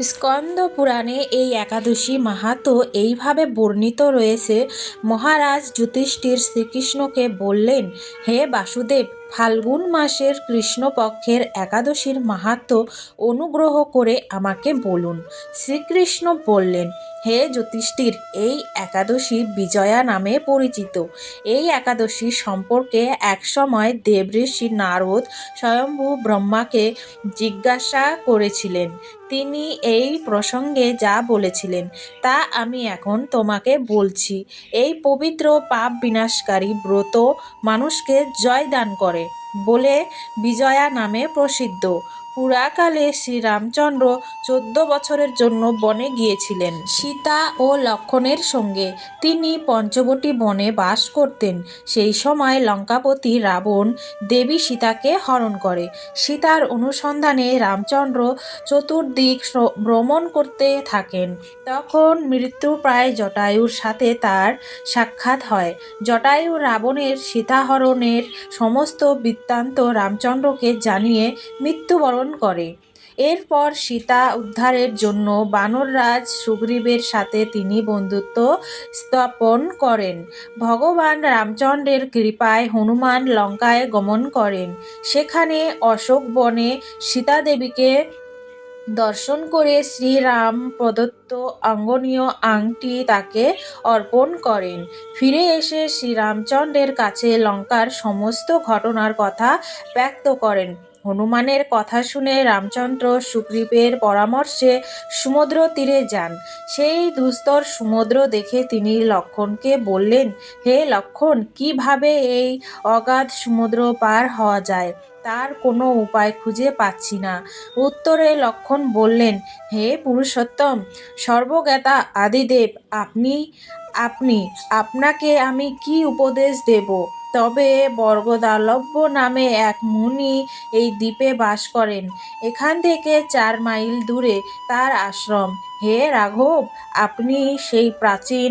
স্কন্দ পুরাণে এই একাদশী মাহাতো এইভাবে বর্ণিত রয়েছে, মহারাজ যুধিষ্ঠির শ্রীকৃষ্ণকে বললেন, হে বাসুদেব, ফাল্গুন মাসের কৃষ্ণপক্ষের একাদশীর মাহাত্ম্য অনুগ্রহ করে আমাকে বলুন। শ্রীকৃষ্ণ বললেন, হে যুধিষ্ঠির, এই একাদশী বিজয়া নামে পরিচিত। এই একাদশী সম্পর্কে একসময় দেবঋষি নারদ স্বয়ম্ভু ব্রহ্মাকে জিজ্ঞাসা করেছিলেন তিনি এই প্রসঙ্গে যা বলেছিলেন, তা আমি এখন তোমাকে বলছি। এই পবিত্র পাপ বিনাশকারী ব্রত মানুষকে জয় দান করে। বলে বিজয়া নামে প্রসিদ্ধ। পুরাকালে শ্রীরামচন্দ্র চোদ্দ বছরের জন্য বনে গিয়েছিলেন। সীতা ও লক্ষণের সঙ্গে তিনি পঞ্চবটী বনে বাস করতেন। সেই সময় লঙ্কাপতি রাবণ দেবী সীতাকে হরণ করে। সীতার অনুসন্ধানে রামচন্দ্র চতুর্দিক ভ্রমণ করতে থাকেন। তখন মৃত্যুপ্রায় জটায়ুর সাথে তার সাক্ষাৎ হয়। জটায়ু রাবণের সীতাহরণের সমস্ত বৃত্তান্ত রামচন্দ্রকে জানিয়ে মৃত্যুবরণ করে। এরপর সীতা উদ্ধারের জন্য বানররাজ সুগ্রীবের সাথে তিনি বন্ধুত্ব স্থাপন করেন। ভগবান রামচন্দ্রের কৃপায় হনুমান লঙ্কায় গমন করেন। সেখানে অশোক বনে সীতাদেবীকে দর্শন করে শ্রীরাম প্রদত্ত অঙ্গনীয় আংটি তাকে অর্পণ করেন। ফিরে এসে শ্রীরামচন্দ্রের কাছে লঙ্কার সমস্ত ঘটনার কথা ব্যক্ত করেন। হনুমানের কথা শুনে রামচন্দ্র সুগ্রীবের পরামর্শে সমুদ্র তীরে যান। সেই দুস্তর সমুদ্র দেখে তিনি লক্ষণকে বললেন, হে লক্ষণ, কীভাবে এই অগাধ সমুদ্র পার হওয়া যায়? তার কোনো উপায় খুঁজে পাচ্ছি না। উত্তরে লক্ষণ বললেন, হে পুরুষোত্তম, সর্বজ্ঞাতা আদিদেব, আপনি আপনি, আপনাকে আমি কি উপদেশ দেব? তবে বর্গদালব্য নামে এক মুনি এই দ্বীপে বাস করেন। এখান থেকে চার মাইল দূরে তার আশ্রম। হে রাঘব, আপনি সেই প্রাচীন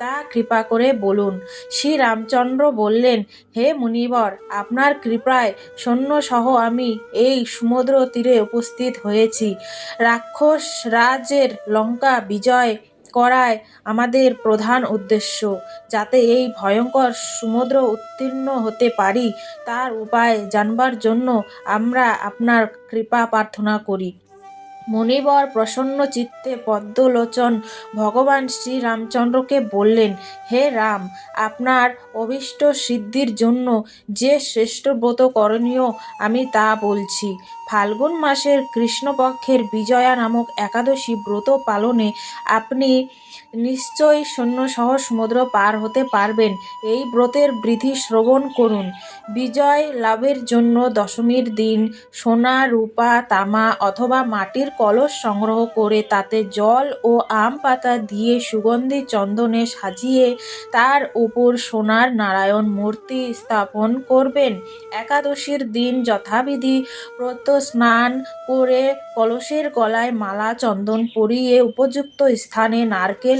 তা কৃপা করে বলুন। শ্রী রামচন্দ্র বললেন, হে মুনিবর, আপনার কৃপায় সৈন্যসহ আমি এই সমুদ্র তীরে উপস্থিত হয়েছি। রাক্ষস রাজের লঙ্কা বিজয় করায় আমাদের প্রধান উদ্দেশ্য। যাতে এই ভয়ঙ্কর সমুদ্র উত্তীর্ণ হতে পারি, তার উপায় জানবার জন্য আমরা আপনার কৃপা প্রার্থনা করি। মণিবর প্রসন্ন চিত্তে পদ্মলোচন ভগবান শ্রীরামচন্দ্রকে বললেন, হে রাম, আপনার অভীষ্ট সিদ্ধির জন্য যে শ্রেষ্ঠ ব্রত করণীয় আমি তা বলছি। ফাল্গুন মাসের কৃষ্ণপক্ষের বিজয়া নামক একাদশী ব্রত পালনে আপনি নিশ্চয়ই সৈন্যসহ সমুদ্র পার হতে পারবেন। এই ব্রতের বৃদ্ধি শ্রবণ করুন। বিজয় লাভের জন্য দশমীর দিন সোনা, রূপা, তামা অথবা মাটির কলস সংগ্রহ করে তাতে জল ও আম পাতা দিয়ে সুগন্ধি চন্দনে সাজিয়ে তার উপর সোনার নারায়ণ মূর্তি স্থাপন করবেন। একাদশীর দিন যথাবিধি প্রত স্নান করে কলসের গলায় মালা চন্দন পরিয়ে উপযুক্ত স্থানে নারকেল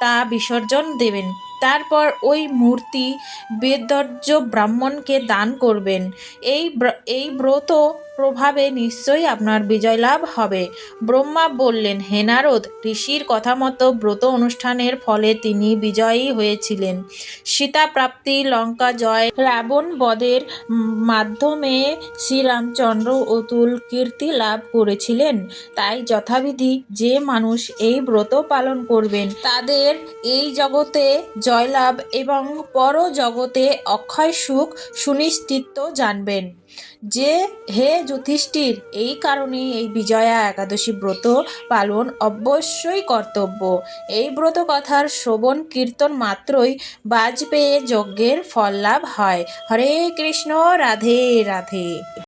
তা বিসর্জন দেবেন। তারপর ওই মূর্তি বেদর্য ব্রাহ্মণকে দান করবেন। এই এই ব্রত প্রভাবে নিশ্চয়ই আপনার বিজয় লাভ হবে। ব্রহ্মা বললেন হেনারদ ঋষির কথা মতো ব্রত অনুষ্ঠানের ফলে তিনি বিজয়ী হয়েছিলেন। সীতা প্রাপ্তি, লঙ্কা জয়, রাবণ বদের মাধ্যমে শ্রীরামচন্দ্র অতুল কীর্তি লাভ করেছিলেন। তাই যথাবিধি যে মানুষ এই ব্রত পালন করবেন, তাদের এই জগতে জয়লাভ এবং পর জগতে অক্ষয় সুখ সুনিশ্চিত জানবেন। যে, হে যুধিষ্ঠির। এই কারণে এই বিজয়া একাদশী ব্রত পালন অবশ্যই কর্তব্য। এই ব্রত কথার শ্রবণ কীর্তন মাত্রই বাজ পেয়ে যজ্ঞের ফল লাভ হয়। হরে কৃষ্ণ, রাধে রাধে।